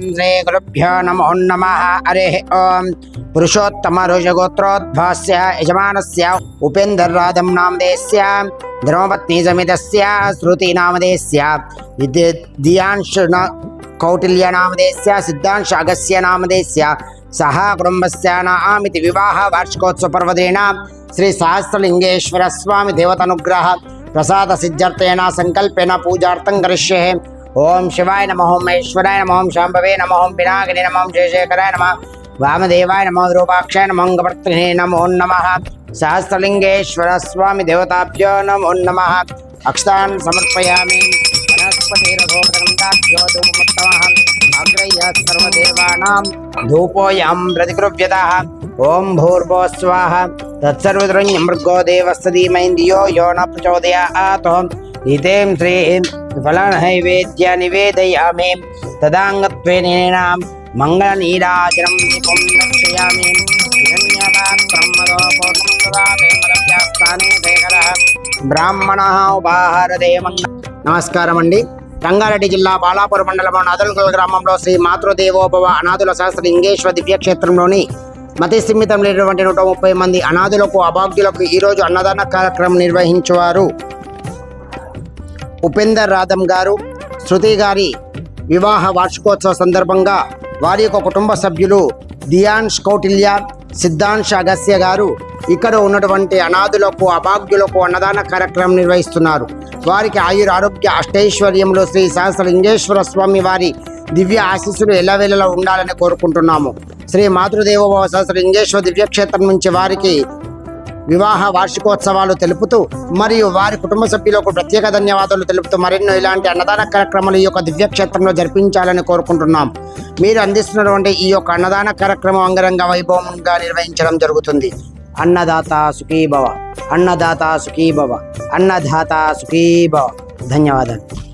गुरुभ्यो नमो नमः हरिः ॐ पुरुषोत्तमऋषगोत्रोद्भवस्य यजमानस्य उपेन्दरराजं नामदेस्य धर्मपत्नीसमितस्य श्रुतिनामदेस्य विद्यांश कौटिल्यनामदेस्य सिद्धांशागस्य नामदेस्य सह कुटुम्बस्य नामिति विवाहवार्षिकोत्सवपर्वदेण श्रीसहस्रलिङ्गेश्वरस्वामिदेवतानुग्रह प्रसादसिद्ध्यर्थेन सङ्कल्पेन पूजार्थं करिष्ये। ओम शिवाय नम, ओम ऐश्वराय नम, ओम शाम्भवे नम, ओम पिनाकिनी नम, ओम जयशेखराय नम, वामदेवाय नम रूपाक्षाय नम अंगवर्तिने नम ओं नम, सहस्रलिंगेश्वर स्वामी देवताभ्यो नमो नम, अक्षतान् समर्पयामि। वनस्पतिरथोपग्रन्थाभ्यो धूपमुत्तमः अग्रह्य सर्वदेवानां धूपोऽयं प्रतिकृव्यतः। यो न प्रचोदयात्। इतीं श्री సర్వదేవానాం ధూపోయం నివేదయామే ఓం భూర్భో స్వాహ తత్సర్వద్రంజం మంగళనీరాజనం దర్శయామి బ్రాహ్మణ ఉపాహారదేమన్న నమస్కారం అండి రంగారెడ్డి జిల్లా బాలాపురం మండలం నాదులగల్ గ్రామంలో శ్రీ మాతృదేవోభవ అనాథుల శాస్త్ర లింగేశ్వర దివ్యక్షేత్రంలోని మతి సీమితం లేనటువంటి నూట ముప్పై మంది అనాథులకు అభాగ్యులకు ఈరోజు అన్నదాన కార్యక్రమం నిర్వహించేవారు. ఉపేందర్ రాధం గారు శృతి గారి వివాహ వార్షికోత్సవ సందర్భంగా వారి యొక్క కుటుంబ సభ్యులు దియాన్ష్ కౌటిల్య సిద్ధాంశ్ అగస్య గారు ఇక్కడ ఉన్నటువంటి అనాథులకు అభాగ్యులకు అన్నదాన కార్యక్రమం నిర్వహిస్తున్నారు. వారికి ఆయుర ఆరోగ్య అష్టైశ్వర్యంలో శ్రీ సహస్రలింగేశ్వర స్వామి వారి దివ్య ఆశీస్సులు ఎల్లవేళలా ఉండాలని కోరుకుంటున్నాము. శ్రీ మాతృదేవోభవ సహస్రలింగేశ్వర దివ్యక్షేత్రం నుంచి వారికి వివాహ వార్షికోత్సవాలు తెలుపుతూ మరియు వారి కుటుంబ సభ్యులకు ప్రత్యేక ధన్యవాదాలు తెలుపుతూ మరెన్నో ఇలాంటి అన్నదాన కార్యక్రమాలు ఈ యొక్క దివ్యక్షేత్రంలో జరిపించాలని కోరుకుంటున్నాం. మీరు అందిస్తున్నటువంటి ఈ యొక్క అన్నదాన కార్యక్రమం అంగరంగ వైభవంగా నిర్వహించడం జరుగుతుంది. అన్నదాత సుఖీభవ అన్నదాత సుఖీభవ అన్నదాత సుఖీభవ. ధన్యవాదాలు.